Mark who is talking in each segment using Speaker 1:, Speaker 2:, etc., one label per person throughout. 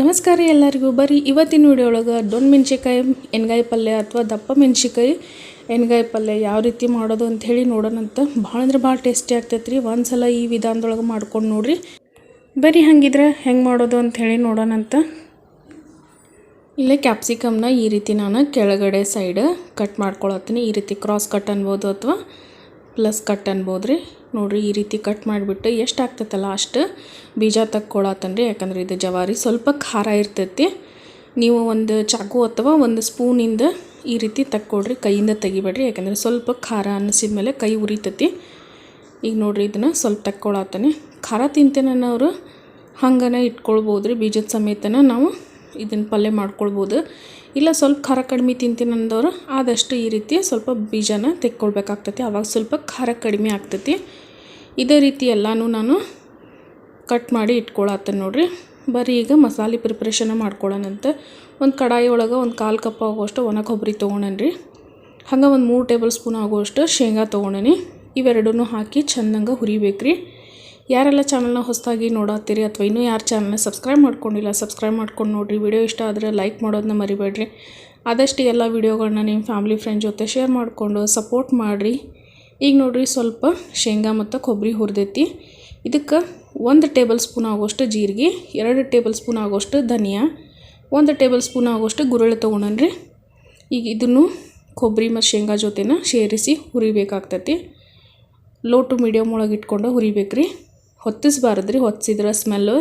Speaker 1: ನಮಸ್ಕಾರ ಎಲ್ಲರಿಗೂ. ಬರ್ರಿ ಇವತ್ತಿನ ವಿಡಿಯೋ ಒಳಗೆ ದೊಣ್ಣೆ ಮೆಣ್ಸಿಕಾಯಿ ಎಣ್ಗಾಯಿ ಪಲ್ಯ ಅಥವಾ ದಪ್ಪ ಮೆಣ್ಸಿಕಾಯಿ ಎಣ್ಗಾಯಿ ಪಲ್ಯ ಯಾವ ರೀತಿ ಮಾಡೋದು ಅಂತ ಹೇಳಿ ನೋಡೋಣಂತ ಭಾಳ ಅಂದ್ರೆ ಭಾಳ ಟೇಸ್ಟಿ ಆಗ್ತೈತೆ ರೀ. ಒಂದು ಸಲ ಈ ವಿಧಾನದೊಳಗೆ ಮಾಡ್ಕೊಂಡು ನೋಡಿರಿ. ಬರಿ ಹಂಗಿದ್ರೆ ಹೆಂಗೆ ಮಾಡೋದು ಅಂತ ಹೇಳಿ ನೋಡೋಣಂತ ಇಲ್ಲೇ ಕ್ಯಾಪ್ಸಿಕಮ್ನ ಈ ರೀತಿ ನಾನು ಕೆಳಗಡೆ ಸೈಡ್ ಕಟ್ ಮಾಡ್ಕೊಳತ್ತೀನಿ. ಈ ರೀತಿ ಕ್ರಾಸ್ ಕಟ್ ಅನ್ಬೋದು ಅಥವಾ ಪ್ಲಸ್ ಕಟ್ ಅನ್ಬೋದು ರೀ ನೋಡಿರಿ ಈ ರೀತಿ ಕಟ್ ಮಾಡಿಬಿಟ್ಟು ಎಷ್ಟು ಆಗ್ತೈತಲ್ಲ ಅಷ್ಟು ಬೀಜ ತಕ್ಕೊಳತ್ತನ್ರಿ ರೀ ಯಾಕಂದ್ರೆ ಇದು ಜವಾರಿ ಸ್ವಲ್ಪ ಖಾರ ಇರ್ತೈತಿ. ನೀವು ಒಂದು ಚಾಕು ಅಥವಾ ಒಂದು ಸ್ಪೂನಿಂದ ಈ ರೀತಿ ತಕ್ಕೊಡ್ರಿ, ಕೈಯಿಂದ ತೆಗಿಬೇಡ್ರಿ, ಯಾಕಂದರೆ ಸ್ವಲ್ಪ ಖಾರ ಅನ್ನಿಸಿದ ಮೇಲೆ ಕೈ ಉರಿತೈತಿ. ಈಗ ನೋಡಿರಿ ಇದನ್ನು ಸ್ವಲ್ಪ ತಕ್ಕೊಳತ್ತಾನೆ. ಖಾರ ತಿಂತೇನನ್ನೋರು ಹಂಗನ ಇಟ್ಕೊಳ್ಬೋದು ರೀ ಬೀಜದ ಸಮೇತನ ನಾವು ಇದನ್ನು ಪಲ್ಯ ಮಾಡ್ಕೊಳ್ಬೋದು. ಇಲ್ಲ ಸ್ವಲ್ಪ ಖಾರ ಕಡಿಮೆ ತಿಂತೀನಿ ಅಂದವರು, ಆದಷ್ಟು ಈ ರೀತಿ ಸ್ವಲ್ಪ ಬೀಜನ ತೆಕ್ಕೊಳ್ಬೇಕಾಗ್ತೈತಿ. ಆವಾಗ ಸ್ವಲ್ಪ ಖಾರ ಕಡಿಮೆ ಆಗ್ತೈತಿ. ಇದೇ ರೀತಿ ಎಲ್ಲನೂ ನಾನು ಕಟ್ ಮಾಡಿ ಇಟ್ಕೊಳತ್ತೆ ನೋಡಿರಿ. ಬರೀ ಈಗ ಮಸಾಲೆ ಪ್ರಿಪ್ರೇಷನ್ ಮಾಡ್ಕೊಳ್ಳೋಣಂತೆ ಒಂದು ಕಡಾಯಿ ಒಳಗೆ ಒಂದು ಕಾಲು ಕಪ್ ಆಗುವಷ್ಟು ಒಣ ಕೊಬ್ಬರಿ ರೀ ಹಂಗೆ ಒಂದು ಮೂರು ಟೇಬಲ್ ಸ್ಪೂನ್ ಆಗುವಷ್ಟು ಶೇಂಗಾ ತೊಗೊಳನಿ ಇವೆರಡೂ ಹಾಕಿ ಚೆಂದಂಗೆ ಹುರಿಬೇಕು ರೀ ಯಾರೆಲ್ಲ ಚಾನಲ್ನ ಹೊಸದಾಗಿ ನೋಡತ್ತೀರಿ ಅಥವಾ ಇನ್ನೂ ಯಾರು ಚಾನಲ್ನ ಸಬ್ಸ್ಕ್ರೈಬ್ ಮಾಡ್ಕೊಂಡಿಲ್ಲ ಸಬ್ಸ್ಕ್ರೈಬ್ ಮಾಡ್ಕೊಂಡು ನೋಡಿರಿ. ವಿಡಿಯೋ ಇಷ್ಟ ಆದರೆ ಲೈಕ್ ಮಾಡೋದನ್ನ ಮರಿಬೇಡ್ರಿ. ಆದಷ್ಟು ಎಲ್ಲ ವೀಡಿಯೋಗಳನ್ನ ನಿಮ್ಮ ಫ್ಯಾಮಿಲಿ ಫ್ರೆಂಡ್ ಜೊತೆ ಶೇರ್ ಮಾಡಿಕೊಂಡು ಸಪೋರ್ಟ್ ಮಾಡಿರಿ. ಈಗ ನೋಡಿರಿ ಸ್ವಲ್ಪ ಶೇಂಗಾ ಮತ್ತು ಕೊಬ್ಬರಿ ಹುರಿದೈತಿ. ಇದಕ್ಕೆ ಒಂದು ಟೇಬಲ್ ಸ್ಪೂನ್ ಆಗೋಷ್ಟು ಜೀರಿಗೆ, ಎರಡು ಟೇಬಲ್ ಸ್ಪೂನ್ ಆಗೋಷ್ಟು ಧನಿಯಾ, ಒಂದು ಟೇಬಲ್ ಸ್ಪೂನ್ ಆಗೋಷ್ಟು ಗುರಳ್ಳಿ ತೊಗೊಂಡ್ರಿ ಈಗ ಇದನ್ನು ಕೊಬ್ಬರಿ ಮತ್ತು ಶೇಂಗಾ ಜೊತೆನ ಸೇರಿಸಿ ಹುರಿಬೇಕಾಗ್ತೈತಿ. ಲೋ ಟು ಮೀಡಿಯಮ್ ಒಳಗೆ ಇಟ್ಕೊಂಡು ಹುರಿಬೇಕು ರೀ ಹೊತ್ತಿಸ್ಬಾರ್ದು ರೀ ಹೊತ್ತಿಸಿದ್ರೆ ಸ್ಮೆಲ್ಲು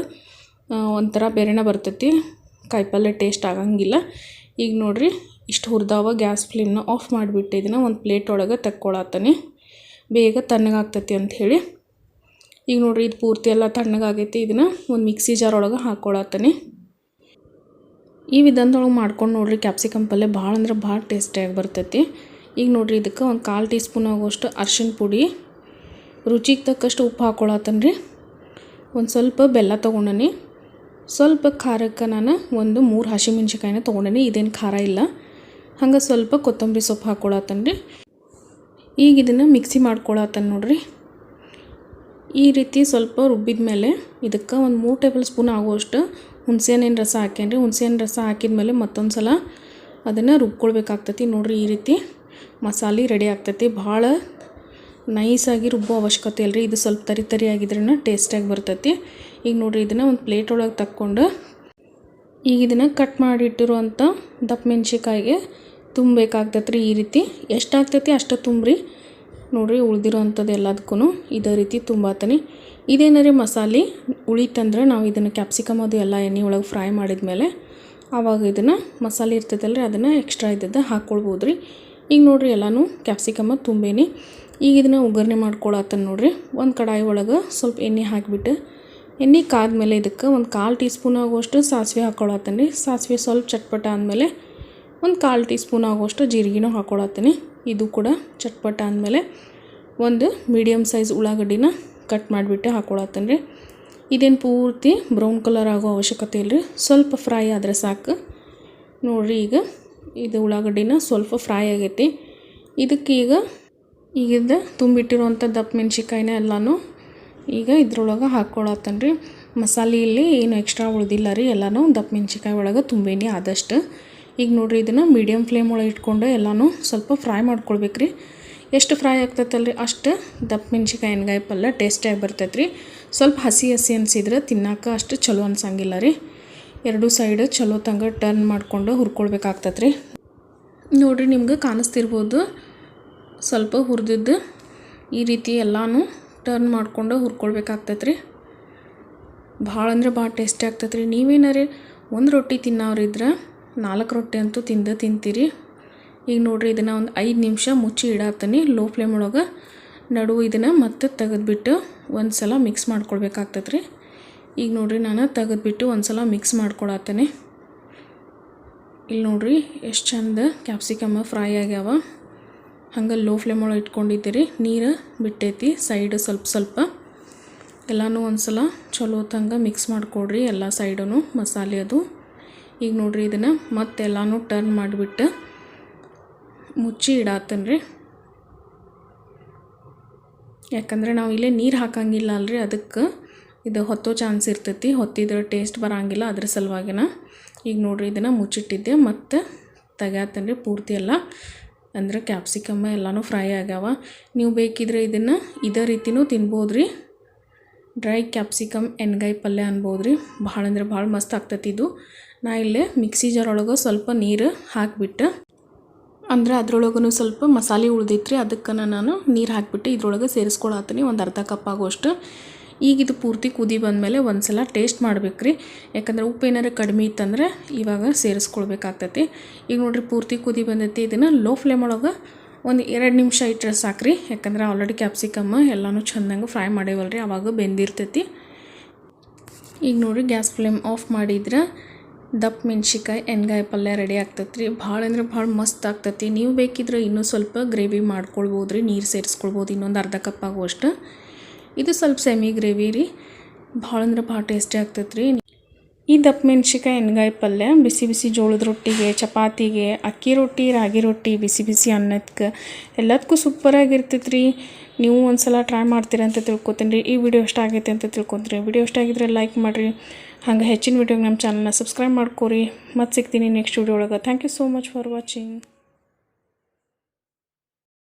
Speaker 1: ಒಂಥರ ಬೇರೆನೇ ಬರ್ತೈತಿ. ಕಾಯಿಪಲ್ಯ ಟೇಸ್ಟ್ ಆಗಂಗಿಲ್ಲ. ಈಗ ನೋಡಿರಿ, ಇಷ್ಟು ಹುರಿದಾವ ಗ್ಯಾಸ್ ಫ್ಲೇಮ್ನ ಆಫ್ ಮಾಡಿಬಿಟ್ಟು, ಇದನ್ನು ಒಂದು ಪ್ಲೇಟ್ ಒಳಗೆ ತಕ್ಕೊಳತ್ತಾನೆ ಬೇಗ ತಣ್ಣಗಾಗ್ತೈತಿ ಅಂಥೇಳಿ ಈಗ ನೋಡಿರಿ, ಇದು ಪೂರ್ತಿ ಎಲ್ಲ ತಣ್ಣಗಾಗೈತಿ ಇದನ್ನು ಒಂದು ಮಿಕ್ಸಿ ಜಾರ್ ಒಳಗೆ ಹಾಕ್ಕೊಳತ್ತಾನೆ ಈ ವಿಧಾನದೊಳಗೆ ಮಾಡ್ಕೊಂಡು ನೋಡಿರಿ ಕ್ಯಾಪ್ಸಿಕಮ್ ಪಲ್ಯ ಭಾಳ ಅಂದ್ರೆ ಭಾಳ ಟೇಸ್ಟಿಯಾಗಿ ಬರ್ತೈತಿ. ಈಗ ನೋಡಿರಿ, ಇದಕ್ಕೆ ಒಂದು ಕಾಲು ಟೀ ಸ್ಪೂನ್ ಆಗುವಷ್ಟು ಅರ್ಶಿನ ಪುಡಿ, ರುಚಿಗೆ ತಕ್ಕಷ್ಟು ಉಪ್ಪು ಹಾಕ್ಕೊಳತ್ತನ್ರಿ ರೀ ಒಂದು ಸ್ವಲ್ಪ ಬೆಲ್ಲ ತೊಗೊಂಡನಿ. ಸ್ವಲ್ಪ ಖಾರಕ್ಕೆ ನಾನು ಒಂದು ಮೂರು ಹಸಿಮೆಣ್ಸಿಕಾಯಿನ ತೊಗೊಂಡೇನಿ. ಇದೇನು ಖಾರ ಇಲ್ಲ. ಹಂಗೆ ಸ್ವಲ್ಪ ಕೊತ್ತಂಬರಿ ಸೊಪ್ಪು ಹಾಕ್ಕೊಳತ್ತನ್ರಿ ರೀ ಈಗ ಇದನ್ನು ಮಿಕ್ಸಿ ಮಾಡ್ಕೊಳತ್ತನ್ ನೋಡ್ರಿ. ಈ ರೀತಿ ಸ್ವಲ್ಪ ರುಬ್ಬಿದ ಮೇಲೆ ಇದಕ್ಕೆ ಒಂದು ಮೂರು ಟೇಬಲ್ ಸ್ಪೂನ್ ಆಗುವಷ್ಟು ಹುಣಸೆಹಣ್ಣಿನ ರಸ ಹಾಕ್ಯಾನ್ರಿ. ಹುಣಸೆಹಣ್ಣು ರಸ ಹಾಕಿದ ಮೇಲೆ ಮತ್ತೊಂದು ಸಲ ಅದನ್ನು ರುಬ್ಕೊಳ್ಬೇಕಾಗ್ತತಿ ನೋಡಿರಿ ಈ ರೀತಿ. ಮಸಾಲೆ ರೆಡಿ ಆಗ್ತೈತಿ. ಭಾಳ ನೈಸಾಗಿ ರುಬ್ಬೋ ಅವಶ್ಯಕತೆ ಇಲ್ಲರಿ ಇದು ಸ್ವಲ್ಪ ತರಿ ತರಿ ಆಗಿದ್ರೂ ಟೇಸ್ಟಾಗಿ ಬರ್ತೈತಿ. ಈಗ ನೋಡಿರಿ, ಇದನ್ನು ಒಂದು ಪ್ಲೇಟ್ ಒಳಗೆ ತಕ್ಕೊಂಡು ಈಗ ಇದನ್ನು ಕಟ್ ಮಾಡಿಟ್ಟಿರುವಂಥ ದಪ್ಪ ಮೆಣಸಿಕಾಯಿಗೆ ತುಂಬಬೇಕಾಗ್ತೈತೆ ಈ ರೀತಿ. ಎಷ್ಟಾಗ್ತೈತಿ ಅಷ್ಟು ತುಂಬ್ರಿ. ನೋಡಿರಿ, ಉಳಿದಿರೋವಂಥದ್ದು ಎಲ್ಲದಕ್ಕೂ ಇದೇ ರೀತಿ ತುಂಬಾತನಿ. ಇದೇನಾರೇ ಮಸಾಲೆ? ಉಳಿತಂದ್ರೆ ನಾವು ಇದನ್ನು ಕ್ಯಾಪ್ಸಿಕಮ್ ಅದು ಎಲ್ಲ ಎಣ್ಣೆ ಒಳಗೆ ಫ್ರೈ ಮಾಡಿದ ಮೇಲೆ ಆವಾಗ ಇದನ್ನು ಮಸಾಲೆ ಇರ್ತೈತಲ್ಲ ರೀ ಅದನ್ನು ಎಕ್ಸ್ಟ್ರಾ ಇದ್ದದ್ದು ಹಾಕ್ಕೊಳ್ಬೋದು ರೀ ಈಗ ನೋಡಿರಿ, ಎಲ್ಲನೂ ಕ್ಯಾಪ್ಸಿಕಮ್ ತುಂಬೇನಿ. ಈಗ ಇದನ್ನು ಒಗ್ಗರಣೆ ಮಾಡ್ಕೊಳತ್ತನ್ ನೋಡ್ರಿ. ಒಂದು ಕಡಾಯಿ ಒಳಗೆ ಸ್ವಲ್ಪ ಎಣ್ಣೆ ಹಾಕಿಬಿಟ್ಟು, ಎಣ್ಣೆ ಕಾದ್ಮೇಲೆ ಇದಕ್ಕೆ ಒಂದು ಕಾಲು ಟೀ ಸ್ಪೂನ್ ಆಗುವಷ್ಟು ಸಾಸಿವೆ ಹಾಕ್ಕೊಳತ್ತೀನಿ ಸಾಸಿವೆ ಸ್ವಲ್ಪ ಚಟ್ಪಟ ಆದಮೇಲೆ ಒಂದು ಕಾಲು ಟೀ ಸ್ಪೂನ್ ಆಗುವಷ್ಟು ಜೀರಿಗೆನೂ ಹಾಕ್ಕೊಳತ್ತೀನಿ ಇದು ಕೂಡ ಚಟ್ಪಟ ಆದಮೇಲೆ ಒಂದು ಮೀಡಿಯಮ್ ಸೈಜ್ ಉಳ್ಳಾಗಡ್ಡಿನ ಕಟ್ ಮಾಡಿಬಿಟ್ಟು ಹಾಕ್ಕೊಳತ್ತೀನಿ ರೀ. ಇದೇನು ಪೂರ್ತಿ ಬ್ರೌನ್ ಕಲರ್ ಆಗೋ ಅವಶ್ಯಕತೆ ಇಲ್ಲ ರೀ ಸ್ವಲ್ಪ ಫ್ರೈ ಆದರೆ ಸಾಕು. ನೋಡಿರಿ ಈಗ ಇದು ಉಳ್ಳಾಗಡ್ಡಿನ ಸ್ವಲ್ಪ ಫ್ರೈ ಆಗೈತಿ. ಇದಕ್ಕೆ ಈಗ ಇದು ತುಂಬಿಟ್ಟಿರುವಂಥ ದಪ್ಪ ಮೆಣ್ಸಿಕಾಯಿನ ಎಲ್ಲನೂ ಈಗ ಇದ್ರೊಳಗೆ ಹಾಕ್ಕೊಳತ್ತೇನೆ ರೀ ಮಸಾಲೆಯಲ್ಲಿ ಏನು ಎಕ್ಸ್ಟ್ರಾ ಉಳಿದಿಲ್ಲ ರೀ, ಎಲ್ಲನೂ ದಪ್ಪ ಮೆಣ್ಸಿಕಾಯಿ ಒಳಗೆ ತುಂಬೇನಿ ಆದಷ್ಟು. ಈಗ ನೋಡಿರಿ ಇದನ್ನು ಮೀಡಿಯಮ್ ಫ್ಲೇಮ್ ಒಳಗೆ ಇಟ್ಕೊಂಡು ಎಲ್ಲನೂ ಸ್ವಲ್ಪ ಫ್ರೈ ಮಾಡ್ಕೊಳ್ಬೇಕು ರೀ ಎಷ್ಟು ಫ್ರೈ ಆಗ್ತೈತಲ್ರಿ, ಅಷ್ಟು ದಪ್ಪ ಮೆಣ್ಸಿಕಾಯಿ ಎಣ್ಗಾಯಿ ಪಲ್ಯ ಟೇಸ್ಟಿಯಾಗಿ ಬರ್ತೈತೆ ರೀ ಸ್ವಲ್ಪ ಹಸಿ ಹಸಿ ಅನಿಸಿದ್ರೆ ತಿನ್ನೋಕೆ ಅಷ್ಟು ಚಲೋ ಅನ್ಸಂಗಿಲ್ಲ ರೀ. ಎರಡು ಸೈಡ್ ಚಲೋ ತಂಗ ಟರ್ನ್ ಮಾಡಿಕೊಂಡು ಹುರ್ಕೊಳ್ಬೇಕಾಗ್ತೈತೆ ರೀ ನೋಡಿರಿ ನಿಮ್ಗೆ ಕಾಣಿಸ್ತಿರ್ಬೋದು ಸ್ವಲ್ಪ ಹುರಿದಿದ್ದು ಈ ರೀತಿ ಎಲ್ಲನೂ ಟರ್ನ್ ಮಾಡಿಕೊಂಡು ಹುರ್ಕೊಳ್ಬೇಕಾಗ್ತೈತೆ ರೀ ಭಾಳ ಅಂದ್ರೆ ಭಾಳ ಟೇಸ್ಟಿ ಆಗ್ತೈತೆ ರೀ ನೀವೇನಾರೇ ಒಂದು ರೊಟ್ಟಿ ತಿನ್ನೋರಿದ್ರೆ ನಾಲ್ಕು ರೊಟ್ಟಿ ಅಂತೂ ತಿಂದು ತಿಂತೀರಿ. ಈಗ ನೋಡಿರಿ ಇದನ್ನು ಒಂದು ಐದು ನಿಮಿಷ ಮುಚ್ಚಿ ಇಡಾತೀನಿ. ಲೋ ಫ್ಲೇಮ್ ಒಳಗೆ ನಡು ಇದನ್ನು ಮತ್ತೆ ತೆಗೆದ್ಬಿಟ್ಟು ಒಂದು ಸಲ ಮಿಕ್ಸ್ ಮಾಡ್ಕೊಳ್ಬೇಕಾಗ್ತೈತೆ ರೀ ಈಗ ನೋಡಿರಿ ನಾನು ತೆಗೆದುಬಿಟ್ಟು ಒಂದು ಸಲ ಮಿಕ್ಸ್ ಮಾಡ್ಕೊಳತ್ತೇನೆ ಇಲ್ಲಿ ನೋಡಿರಿ ಎಷ್ಟು ಚಂದ ಕ್ಯಾಪ್ಸಿಕಮ್ ಫ್ರೈ ಆಗ್ಯಾವ. ಹಂಗೆ ಲೋ ಫ್ಲೇಮ್ ಒಳಗೆ ಇಟ್ಕೊಂಡಿದ್ದೀರಿ, ನೀರು ಬಿಟ್ಟೈತಿ ಸೈಡ್ ಸ್ವಲ್ಪ ಸ್ವಲ್ಪ. ಎಲ್ಲನೂ ಒಂದು ಸಲ ಚಲೋ ತಂಗ ಮಿಕ್ಸ್ ಮಾಡಿಕೊಡ್ರಿ, ಎಲ್ಲ ಸೈಡೂ ಮಸಾಲೆ ಅದು. ಈಗ ನೋಡಿರಿ ಇದನ್ನು ಎಲ್ಲಾನು ಟರ್ನ್ ಮಾಡಿಬಿಟ್ಟು ಮುಚ್ಚಿ ಇಡಾತನ್ರಿ. ಯಾಕಂದರೆ ನಾವು ಇಲ್ಲೇ ನೀರು ಹಾಕಂಗಿಲ್ಲ ಅಲ್ರಿ, ಅದಕ್ಕೆ ಇದು ಹೊತ್ತೋ ಚಾನ್ಸ್ ಇರ್ತೈತಿ, ಹೊತ್ತಿದ್ರೆ ಟೇಸ್ಟ್ ಬರೋಂಗಿಲ್ಲ ಅದ್ರ ಸಲುವಾಗಿನ. ಈಗ ನೋಡ್ರಿ ಇದನ್ನು ಮುಚ್ಚಿಟ್ಟಿದ್ದೆ, ಮತ್ತು ತೆಗ್ಯಾತನ್ರಿ ಪೂರ್ತಿ ಎಲ್ಲ. ಅಂದರೆ ಕ್ಯಾಪ್ಸಿಕಮ್ಮ ಎಲ್ಲನೂ ಫ್ರೈ ಆಗ್ಯಾವ. ನೀವು ಬೇಕಿದ್ರೆ ಇದನ್ನು ಇದೇ ರೀತಿನೂ ತಿನ್ಬೋದು ರೀ ಡ್ರೈ ಕ್ಯಾಪ್ಸಿಕಮ್ ಎಣ್ಗಾಯಿ ಪಲ್ಯ ಅನ್ಬೋದು ರೀ ಭಾಳ ಅಂದ್ರೆ ಭಾಳ ಮಸ್ತ್ ಆಗ್ತೈತಿ ಇದು. ನಾ ಇಲ್ಲೇ ಮಿಕ್ಸಿ ಜಾರ್ ಒಳಗೆ ಸ್ವಲ್ಪ ನೀರು ಹಾಕಿಬಿಟ್ಟು. ಅಂದ್ರೆ ಅದ್ರೊಳಗೂ ಸ್ವಲ್ಪ ಮಸಾಲೆ ಉಳ್ದೈತ್ರಿ ಅದಕ್ಕೆ ನಾನು ನೀರು ಹಾಕಿಬಿಟ್ಟು ಇದ್ರೊಳಗೆ ಸೇರಿಸ್ಕೊಳತ್ತೀನಿ, ಒಂದು ಅರ್ಧ ಕಪ್ ಆಗೋಷ್ಟು. ಈಗ ಇದು ಪೂರ್ತಿ ಕುದಿ ಬಂದಮೇಲೆ ಒಂದು ಸಲ ಟೇಸ್ಟ್ ಮಾಡ್ಬೇಕು ರೀ ಯಾಕಂದ್ರೆ ಉಪ್ಪು ಏನಾರು ಕಡಿಮೆ ಇತ್ತಂದ್ರೆ ಇವಾಗ ಸೇರಿಸ್ಕೊಳ್ಬೇಕಾಗ್ತೈತಿ. ಈಗ ನೋಡಿರಿ ಪೂರ್ತಿ ಕುದಿ ಬಂದೈತಿ. ಇದನ್ನು ಲೋ ಫ್ಲೇಮ್ ಒಳಗೆ ಒಂದು ಎರಡು ನಿಮಿಷ ಇಟ್ಟರೆ ಸಾಕ್ರಿ. ಯಾಕಂದ್ರೆ ಆಲ್ರೆಡಿ ಕ್ಯಾಪ್ಸಿಕಮ್ಮ ಎಲ್ಲನೂ ಚೆಂದಂಗೆ ಫ್ರೈ ಮಾಡೇವಲ್ರಿ. ಆವಾಗ ಬೆಂದಿರ್ತೈತಿ. ಈಗ ನೋಡಿರಿ ಗ್ಯಾಸ್ ಫ್ಲೇಮ್ ಆಫ್ ಮಾಡಿದ್ರೆ ದಪ್ಪ ಮೆಣ್ಸಿಕಾಯಿ ಎಣ್ಗಾಯಿ ಪಲ್ಯ ರೆಡಿ ಆಗ್ತೈತೆ ರೀ ಭಾಳ ಅಂದ್ರೆ ಭಾಳ ಮಸ್ತ್ ಆಗ್ತೈತಿ. ನೀವು ಬೇಕಿದ್ರೆ ಇನ್ನೂ ಸ್ವಲ್ಪ ಗ್ರೇವಿ ಮಾಡ್ಕೊಳ್ಬೋದು ರೀ ನೀರು ಸೇರಿಸ್ಕೊಳ್ಬೋದು, ಇನ್ನೊಂದು ಅರ್ಧ ಕಪ್ ಆಗುವಷ್ಟು. ಇದು ಸ್ವಲ್ಪ ಸೆಮಿ ಗ್ರೇವಿ ರೀ. ಭಾಳ ಅಂದ್ರೆ ಭಾಳ ಟೇಸ್ಟಿ ಆಗ್ತೈತೆ ರೀ ಈ ದಪ್ಪ ಮೆಣ್ಸಿಕಾಯಿ ಎಣ್ಗಾಯಿ ಪಲ್ಯ ಬಿಸಿ ಬಿಸಿ ಜೋಳದ ರೊಟ್ಟಿಗೆ, ಚಪಾತಿಗೆ, ಅಕ್ಕಿ ರೊಟ್ಟಿ, ರಾಗಿ ರೊಟ್ಟಿ, ಬಿಸಿ ಬಿಸಿ ಅನ್ನಕ್ಕೆ ಎಲ್ಲದಕ್ಕೂ ಸೂಪರಾಗಿರ್ತೈತೆ ರೀ ನೀವು ಒಂದು ಸಲ ಟ್ರೈ ಮಾಡ್ತೀರ ಅಂತ ತಿಳ್ಕೊತೀನಿ ರೀ. ಈ ವಿಡಿಯೋ ಇಷ್ಟ ಆಗೈತೆ ಅಂತ ತಿಳ್ಕೊತೀರಿ ವಿಡಿಯೋ ಇಷ್ಟ ಆಗಿದ್ರೆ ಲೈಕ್ ಮಾಡಿರಿ. ಹಂಗೆ ಹೆಚ್ಚಿನ ವಿಡಿಯೋಗೆ ನಮ್ಮ ಚಾನಲ್ನ ಸಬ್ಸ್ಕ್ರೈಬ್ ಮಾಡ್ಕೊರಿ. ಮತ್ತೆ ಸಿಗ್ತೀನಿ ನೆಕ್ಸ್ಟ್ ವಿಡಿಯೋ ಒಳಗೆ. Thank you so much for watching